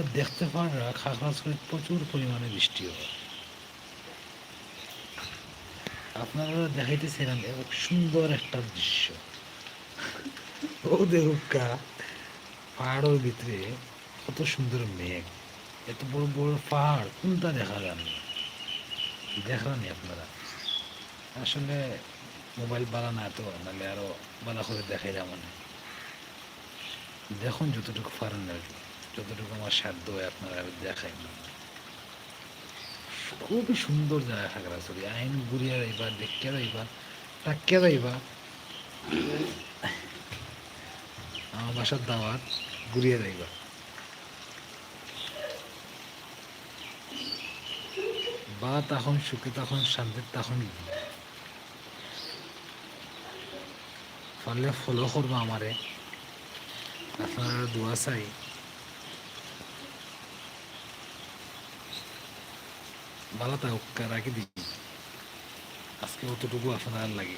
আপনারা দেখতে পারা খাগড়াছড়ি প্রচুর পরিমাণে বৃষ্টি হয়। আপনারা দেখাইতেছিলাম এক সুন্দর একটা দৃশ্য। ও দেহুকা পাহাড়ের ভিতরে কত সুন্দর মেঘ। এত বড় বড় পাহাড়, কোনটা দেখা যান না দেখলানি আপনারা। আসলে মোবাইল বালা না তো, নাহলে আরও বালা করে দেখাই মানে দেখুন যতটুকু পারেন আর কি। যতটুকু আমার সাধ্য হয় আপনারা দেখাই। খুবই সুন্দর জায়গা খাগড়াছড়ি আইন ঘুরিয়ে যাইবা দেখতে যাইবা তাকে যাইবা আমার বাসার দাওয়াত ঘুরিয়ে যাইবা বা তখন সুখে, তখন শান্তির তখন পারলে ফলো করব আমারে। আপনারা দোয়া চাই। ভালো থাকুক রাখি দিই আজকে অতটুকু আপনার লাগে।